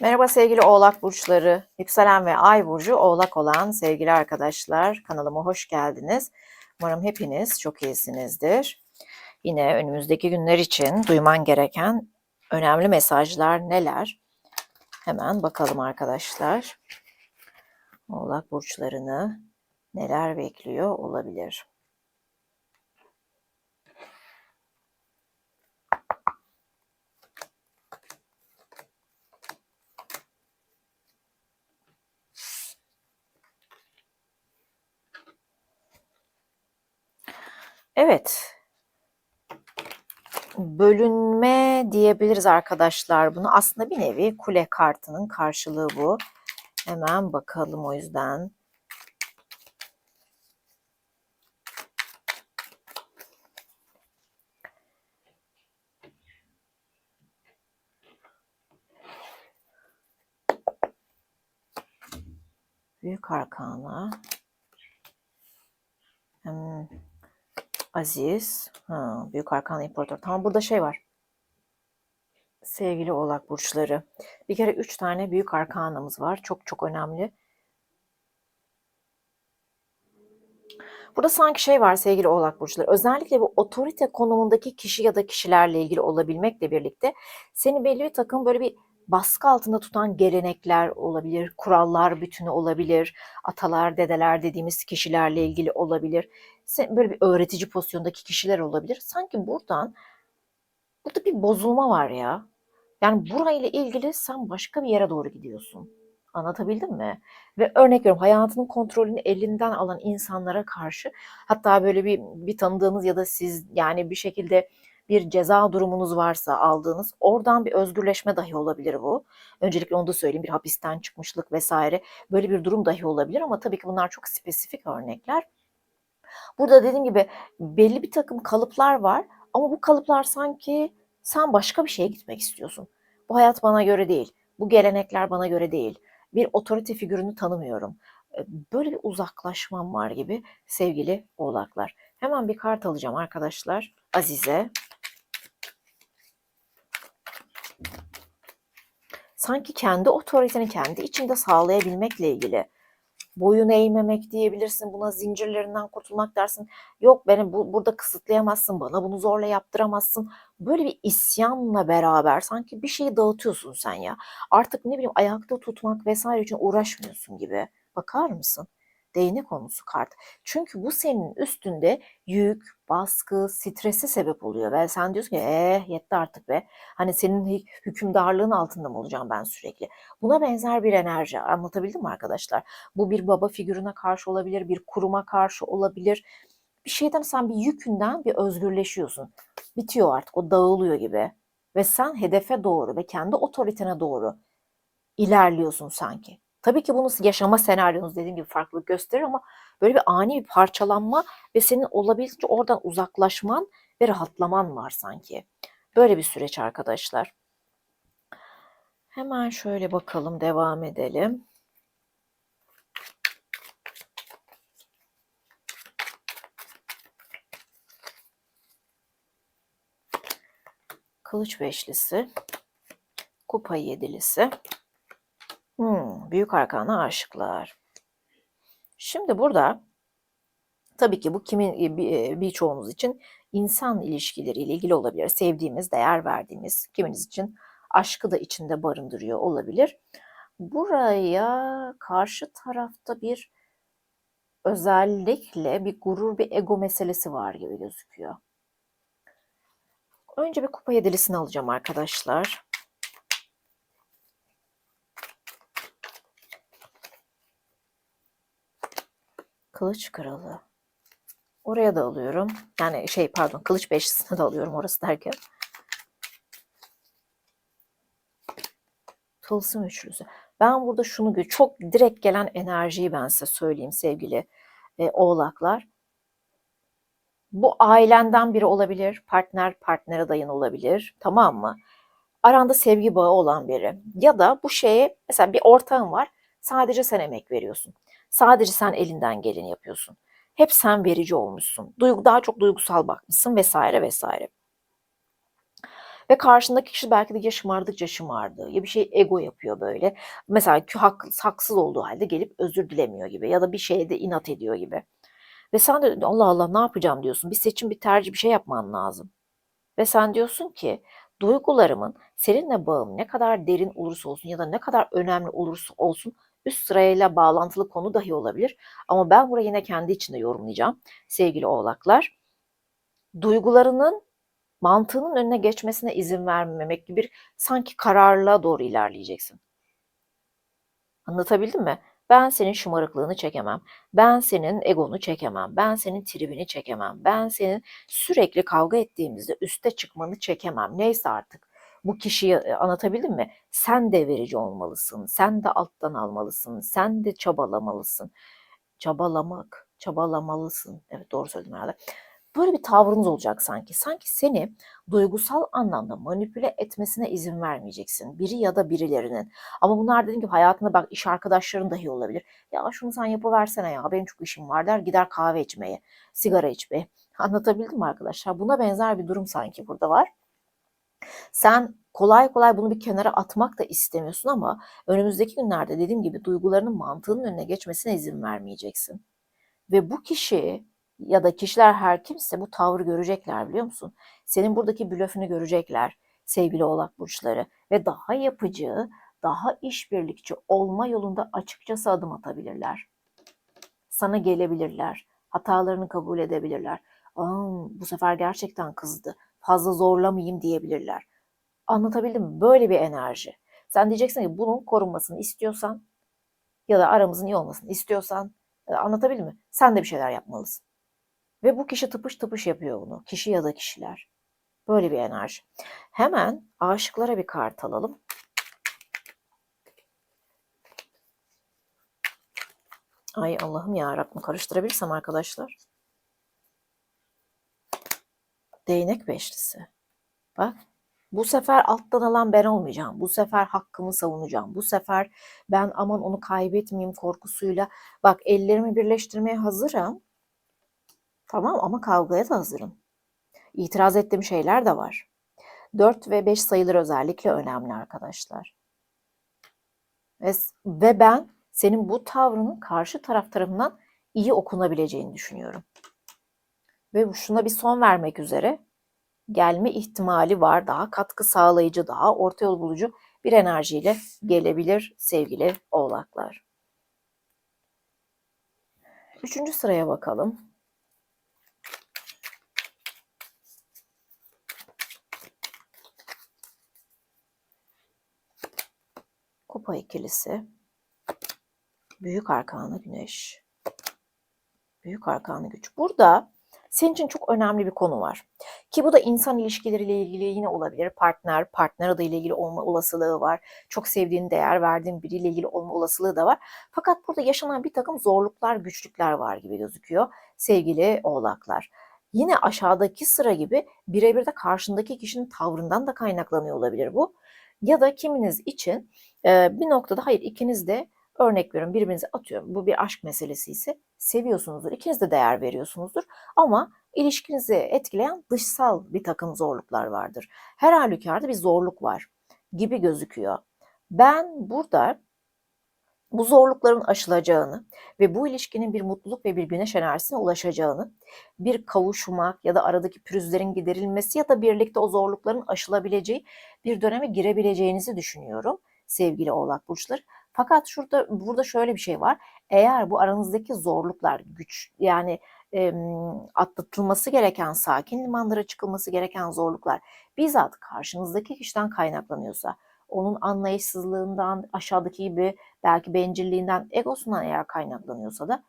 Merhaba sevgili Oğlak burçları, yükselen ve ay burcu Oğlak olan sevgili arkadaşlar kanalıma hoş geldiniz. Umarım hepiniz çok iyisinizdir. Yine önümüzdeki günler için duyman gereken önemli mesajlar neler? Hemen bakalım arkadaşlar. Oğlak burçlarını neler bekliyor olabilir? Evet. Bölünme diyebiliriz arkadaşlar bunu. Aslında bir nevi kule kartının karşılığı bu. Hemen bakalım o yüzden. Büyük arkana. Hmm. Aziz. Ha, Büyük Arkan İmparator. Tamam burada şey var. Sevgili Oğlak Burçları. Bir kere üç tane Büyük Arkanımız var. Çok çok önemli. Burada sanki şey var sevgili Oğlak Burçları. Özellikle bu otorite konumundaki kişi ya da kişilerle ilgili olabilmekle birlikte seni belli bir takım böyle bir baskı altında tutan gelenekler olabilir, kurallar bütünü olabilir, atalar, dedeler dediğimiz kişilerle ilgili olabilir. Böyle bir öğretici pozisyondaki kişiler olabilir. Sanki buradan burada bir bozulma var ya. Yani burayla ilgili sen başka bir yere doğru gidiyorsun. Anlatabildim mi? Ve örnek veriyorum hayatının kontrolünü elinden alan insanlara karşı hatta böyle bir bir tanıdığınız ya da siz yani bir şekilde bir ceza durumunuz varsa aldığınız oradan bir özgürleşme dahi olabilir bu. Öncelikle onu da söyleyeyim bir hapisten çıkmışlık vesaire böyle bir durum dahi olabilir ama tabii ki bunlar çok spesifik örnekler. Burada dediğim gibi belli bir takım kalıplar var ama bu kalıplar sanki sen başka bir şeye gitmek istiyorsun. Bu hayat bana göre değil. Bu gelenekler bana göre değil. Bir otorite figürünü tanımıyorum. Böyle bir uzaklaşmam var gibi sevgili oğlaklar. Hemen bir kart alacağım arkadaşlar. Azize. Sanki kendi otoriteni kendi içinde sağlayabilmekle ilgili boyun eğmemek diyebilirsin buna zincirlerinden kurtulmak dersin. Yok beni bu, burada kısıtlayamazsın bana bunu zorla yaptıramazsın. Böyle bir isyanla beraber sanki bir şeyi dağıtıyorsun sen ya. Artık ne bileyim ayakta tutmak vesaire için uğraşmıyorsun gibi. Bakar mısın? Değnek konusu kart. Çünkü bu senin üstünde yük, baskı, stresi sebep oluyor. Ve sen diyorsun ki eh yetti artık be. Hani senin hükümdarlığın altında mı olacağım ben sürekli? Buna benzer bir enerji anlatabildim mi arkadaşlar? Bu bir baba figürüne karşı olabilir, bir kuruma karşı olabilir. Bir şeyden sen bir yükünden bir özgürleşiyorsun. Bitiyor artık o dağılıyor gibi. Ve sen hedefe doğru ve kendi otoritene doğru ilerliyorsun sanki. Tabii ki bunu yaşama senaryonuz dediğim gibi farklılık gösterir ama böyle bir ani bir parçalanma ve senin olabildiğince oradan uzaklaşman ve rahatlaman var sanki. Böyle bir süreç arkadaşlar. Hemen şöyle bakalım, devam edelim. Kılıç beşlisi, kupa yedilisi, Hmm, büyük arkana aşıklar. Şimdi burada tabii ki bu kimin birçoğumuz için insan ilişkileriyle ilgili olabilir. Sevdiğimiz, değer verdiğimiz, kiminiz için aşkı da içinde barındırıyor olabilir. Buraya karşı tarafta bir özellikle bir gurur, bir ego meselesi var gibi gözüküyor. Önce bir kupa yedilisini alacağım arkadaşlar. Kılıç kralı. Oraya da alıyorum. Yani şey pardon kılıç beşlisine de alıyorum orası derken. Tılsım üçlüsü. Ben burada şunu gör, çok direkt gelen enerjiyi ben size söyleyeyim sevgili e, oğlaklar. Bu ailenden biri olabilir, partner partnere dayın olabilir, tamam mı? Aranda sevgi bağı olan biri. Ya da bu şeye mesela bir ortağın var, sadece sen emek veriyorsun. Sadece sen elinden geleni yapıyorsun. Hep sen verici olmuşsun. Duygu, daha çok duygusal bakmışsın vesaire vesaire. Ve karşındaki kişi belki de ya şımardıkça şımardı ya bir şey ego yapıyor böyle. Mesela hak- haksız olduğu halde gelip özür dilemiyor gibi ya da bir şeye inat ediyor gibi. Ve sen de Allah Allah ne yapacağım diyorsun. Bir seçim, bir tercih, bir şey yapman lazım. Ve sen diyorsun ki duygularımın seninle bağım ne kadar derin olursa olsun ya da ne kadar önemli olursa olsun üst sırayla bağlantılı konu dahi olabilir. Ama ben burayı yine kendi içinde yorumlayacağım sevgili oğlaklar. Duygularının mantığının önüne geçmesine izin vermemek gibi bir sanki kararlılığa doğru ilerleyeceksin. Anlatabildim mi? Ben senin şımarıklığını çekemem. Ben senin egonu çekemem. Ben senin tribini çekemem. Ben senin sürekli kavga ettiğimizde üste çıkmanı çekemem. Neyse artık. Bu kişiyi e, anlatabildim mi? Sen de verici olmalısın. Sen de alttan almalısın. Sen de çabalamalısın. Çabalamak, çabalamalısın. Evet doğru söyledim herhalde. Böyle bir tavrınız olacak sanki. Sanki seni duygusal anlamda manipüle etmesine izin vermeyeceksin. Biri ya da birilerinin. Ama bunlar dediğim gibi hayatında bak iş arkadaşların dahi olabilir. Ya şunu sen yapıversene ya benim çok işim var der gider kahve içmeye, sigara içmeye. Anlatabildim mi arkadaşlar? Buna benzer bir durum sanki burada var. Sen kolay kolay bunu bir kenara atmak da istemiyorsun ama önümüzdeki günlerde dediğim gibi duygularının mantığının önüne geçmesine izin vermeyeceksin. Ve bu kişi ya da kişiler her kimse bu tavrı görecekler biliyor musun? Senin buradaki blöfünü görecekler sevgili oğlak burçları ve daha yapıcı, daha işbirlikçi olma yolunda açıkçası adım atabilirler. Sana gelebilirler. Hatalarını kabul edebilirler. Aa, bu sefer gerçekten kızdı. Fazla zorlamayayım diyebilirler. Anlatabildim mi? Böyle bir enerji. Sen diyeceksin ki bunun korunmasını istiyorsan ya da aramızın iyi olmasını istiyorsan e, anlatabildim mi? Sen de bir şeyler yapmalısın. Ve bu kişi tıpış tıpış yapıyor bunu. Kişi ya da kişiler. Böyle bir enerji. Hemen aşıklara bir kart alalım. Ay Allah'ım ya Rabbim karıştırabilirsem arkadaşlar. Değnek beşlisi. Bak bu sefer alttan alan ben olmayacağım. Bu sefer hakkımı savunacağım. Bu sefer ben aman onu kaybetmeyeyim korkusuyla. Bak ellerimi birleştirmeye hazırım. Tamam ama kavgaya da hazırım. İtiraz ettiğim şeyler de var. 4 ve 5 sayıları özellikle önemli arkadaşlar. Ve, ve ben senin bu tavrının karşı taraf tarafından iyi okunabileceğini düşünüyorum. Ve şuna bir son vermek üzere gelme ihtimali var. Daha katkı sağlayıcı, daha orta yol bulucu bir enerjiyle gelebilir sevgili oğlaklar. Üçüncü sıraya bakalım. Kupa ikilisi. Büyük arkanı güneş. Büyük arkanı güç. Burada senin için çok önemli bir konu var. Ki bu da insan ilişkileriyle ilgili yine olabilir. Partner, partner adıyla ilgili olma olasılığı var. Çok sevdiğin, değer verdiğin biriyle ilgili olma olasılığı da var. Fakat burada yaşanan bir takım zorluklar, güçlükler var gibi gözüküyor sevgili oğlaklar. Yine aşağıdaki sıra gibi birebir de karşındaki kişinin tavrından da kaynaklanıyor olabilir bu. Ya da kiminiz için bir noktada hayır ikiniz de örnek veriyorum birbirinize atıyorum bu bir aşk meselesi ise seviyorsunuzdur. ikiniz de değer veriyorsunuzdur ama ilişkinizi etkileyen dışsal bir takım zorluklar vardır. Her halükarda bir zorluk var gibi gözüküyor. Ben burada bu zorlukların aşılacağını ve bu ilişkinin bir mutluluk ve bir güneş enerjisine ulaşacağını, bir kavuşmak ya da aradaki pürüzlerin giderilmesi ya da birlikte o zorlukların aşılabileceği bir döneme girebileceğinizi düşünüyorum sevgili Oğlak burçları. Fakat şurada burada şöyle bir şey var. Eğer bu aranızdaki zorluklar güç yani e, atlatılması gereken sakin limanlara çıkılması gereken zorluklar bizzat karşınızdaki kişiden kaynaklanıyorsa onun anlayışsızlığından, aşağıdaki gibi belki bencilliğinden, egosundan eğer kaynaklanıyorsa da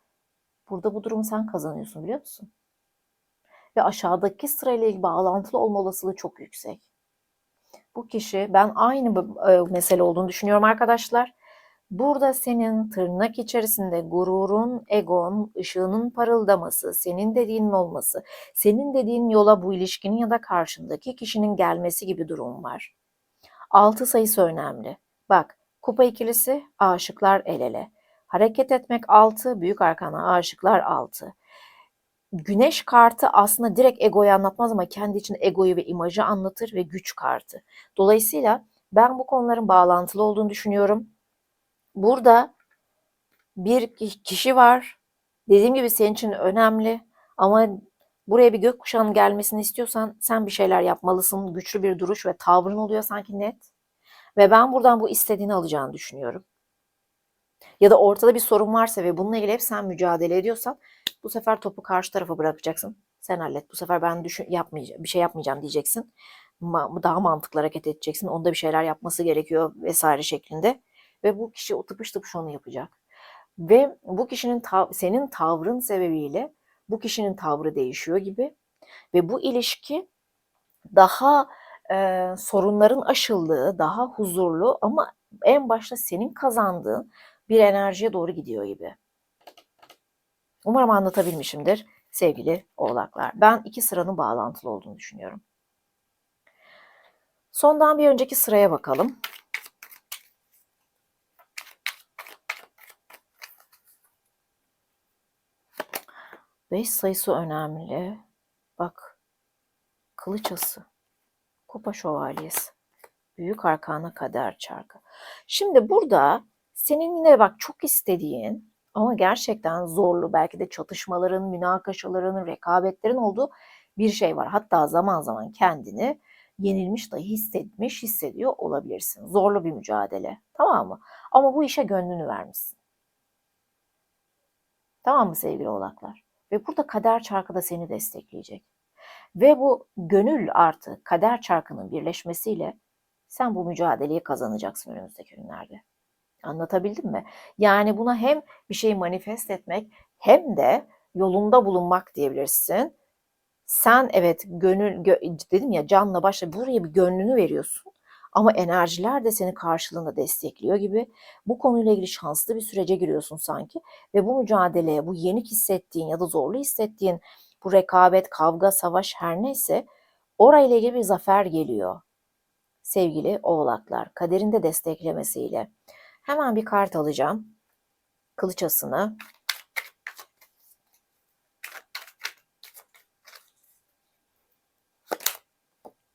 burada bu durumu sen kazanıyorsun biliyor musun? Ve aşağıdaki sırayla bağlantılı olma olasılığı çok yüksek. Bu kişi ben aynı mesele olduğunu düşünüyorum arkadaşlar. Burada senin tırnak içerisinde gururun, egon, ışığının parıldaması, senin dediğinin olması, senin dediğin yola bu ilişkinin ya da karşındaki kişinin gelmesi gibi durum var. 6 sayısı önemli. Bak kupa ikilisi aşıklar el ele. Hareket etmek 6, büyük arkana aşıklar 6. Güneş kartı aslında direkt egoyu anlatmaz ama kendi için egoyu ve imajı anlatır ve güç kartı. Dolayısıyla ben bu konuların bağlantılı olduğunu düşünüyorum. Burada bir kişi var. Dediğim gibi senin için önemli ama buraya bir gökkuşağının gelmesini istiyorsan sen bir şeyler yapmalısın. Güçlü bir duruş ve tavrın oluyor sanki net. Ve ben buradan bu istediğini alacağını düşünüyorum. Ya da ortada bir sorun varsa ve bununla ilgili hep sen mücadele ediyorsan bu sefer topu karşı tarafa bırakacaksın. Sen hallet. Bu sefer ben düşün, yapmayacağım, bir şey yapmayacağım diyeceksin. Daha mantıklı hareket edeceksin. Onda bir şeyler yapması gerekiyor vesaire şeklinde. Ve bu kişi o tıpış tıpış onu yapacak. Ve bu kişinin tav- senin tavrın sebebiyle bu kişinin tavrı değişiyor gibi. Ve bu ilişki daha e, sorunların aşıldığı, daha huzurlu ama en başta senin kazandığın bir enerjiye doğru gidiyor gibi. Umarım anlatabilmişimdir sevgili oğlaklar. Ben iki sıranın bağlantılı olduğunu düşünüyorum. Sondan bir önceki sıraya bakalım. Beş sayısı önemli. Bak. Kılıç ası. Kupa şövalyesi. Büyük arkana kader çarkı. Şimdi burada senin yine bak çok istediğin ama gerçekten zorlu belki de çatışmaların, münakaşaların, rekabetlerin olduğu bir şey var. Hatta zaman zaman kendini yenilmiş dahi hissetmiş hissediyor olabilirsin. Zorlu bir mücadele. Tamam mı? Ama bu işe gönlünü vermişsin. Tamam mı sevgili oğlaklar? Ve burada kader çarkı da seni destekleyecek. Ve bu gönül artı kader çarkının birleşmesiyle sen bu mücadeleyi kazanacaksın önümüzdeki günlerde. Anlatabildim mi? Yani buna hem bir şeyi manifest etmek hem de yolunda bulunmak diyebilirsin. Sen evet gönül gö- dedim ya canla başla buraya bir gönlünü veriyorsun. Ama enerjiler de seni karşılığında destekliyor gibi. Bu konuyla ilgili şanslı bir sürece giriyorsun sanki. Ve bu mücadeleye, bu yenik hissettiğin ya da zorlu hissettiğin bu rekabet, kavga, savaş her neyse orayla ilgili bir zafer geliyor. Sevgili oğlaklar, kaderin de desteklemesiyle. Hemen bir kart alacağım. Kılıç asını.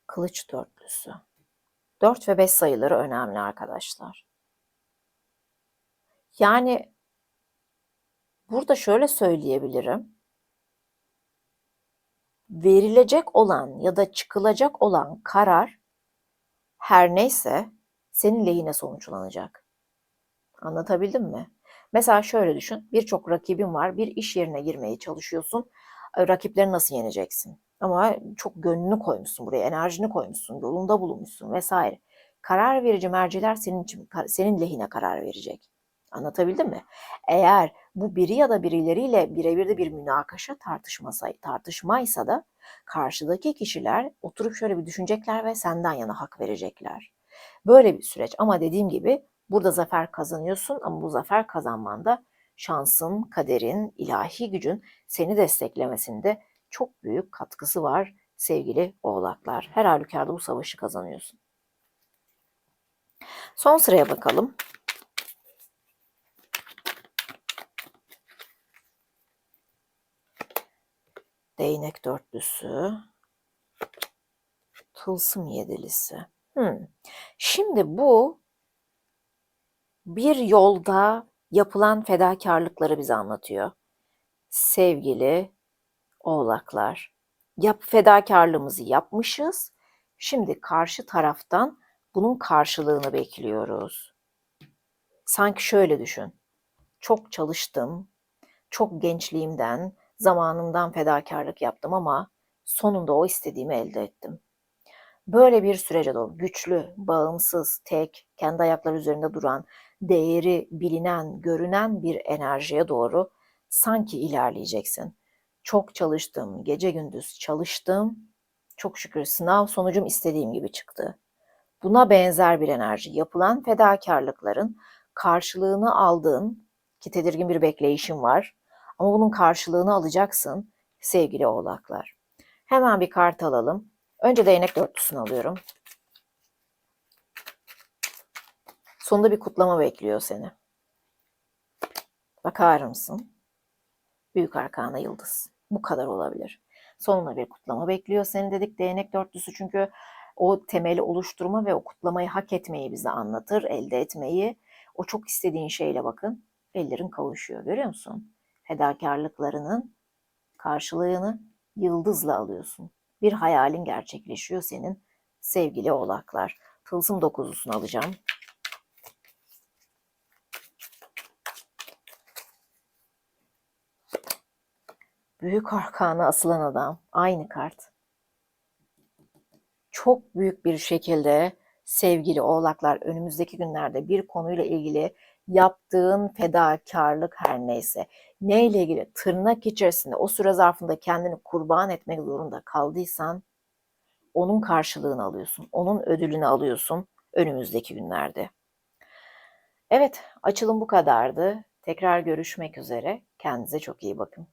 Kılıç dörtlüsü. 4 ve 5 sayıları önemli arkadaşlar. Yani burada şöyle söyleyebilirim. Verilecek olan ya da çıkılacak olan karar her neyse senin lehine sonuçlanacak. Anlatabildim mi? Mesela şöyle düşün. Birçok rakibin var. Bir iş yerine girmeye çalışıyorsun. Rakipleri nasıl yeneceksin? Ama çok gönlünü koymuşsun buraya, enerjini koymuşsun, yolunda bulunmuşsun vesaire. Karar verici merciler senin için senin lehine karar verecek. Anlatabildim mi? Eğer bu biri ya da birileriyle birebir de bir münakaşa tartışmasa, tartışmaysa da karşıdaki kişiler oturup şöyle bir düşünecekler ve senden yana hak verecekler. Böyle bir süreç ama dediğim gibi burada zafer kazanıyorsun ama bu zafer kazanmanda şansın, kaderin, ilahi gücün seni desteklemesinde çok büyük katkısı var sevgili oğlaklar. Her halükarda bu savaşı kazanıyorsun. Son sıraya bakalım. Değnek dörtlüsü. Tılsım yedilisi. Hmm. Şimdi bu bir yolda yapılan fedakarlıkları bize anlatıyor. Sevgili oğlaklar, yap fedakarlığımızı yapmışız. Şimdi karşı taraftan bunun karşılığını bekliyoruz. Sanki şöyle düşün. Çok çalıştım. Çok gençliğimden, zamanımdan fedakarlık yaptım ama sonunda o istediğimi elde ettim. Böyle bir sürece doğru güçlü, bağımsız, tek, kendi ayakları üzerinde duran, değeri bilinen, görünen bir enerjiye doğru sanki ilerleyeceksin. Çok çalıştım, gece gündüz çalıştım. Çok şükür sınav sonucum istediğim gibi çıktı. Buna benzer bir enerji, yapılan fedakarlıkların karşılığını aldığın ki tedirgin bir bekleyişin var. Ama bunun karşılığını alacaksın sevgili oğlaklar. Hemen bir kart alalım. Önce değnek dörtlüsünü alıyorum. Sonunda bir kutlama bekliyor seni. Bakar mısın? Büyük arkana yıldız. Bu kadar olabilir. Sonuna bir kutlama bekliyor seni dedik değnek dörtlüsü çünkü o temeli oluşturma ve o kutlamayı hak etmeyi bize anlatır, elde etmeyi. O çok istediğin şeyle bakın ellerin kavuşuyor görüyor musun? Fedakarlıklarının karşılığını yıldızla alıyorsun. Bir hayalin gerçekleşiyor senin sevgili oğlaklar. Tılsım dokuzlusunu alacağım. Büyük arkana asılan adam. Aynı kart. Çok büyük bir şekilde sevgili oğlaklar önümüzdeki günlerde bir konuyla ilgili yaptığın fedakarlık her neyse neyle ilgili tırnak içerisinde o süre zarfında kendini kurban etmek zorunda kaldıysan onun karşılığını alıyorsun. Onun ödülünü alıyorsun önümüzdeki günlerde. Evet, açılım bu kadardı. Tekrar görüşmek üzere. Kendinize çok iyi bakın.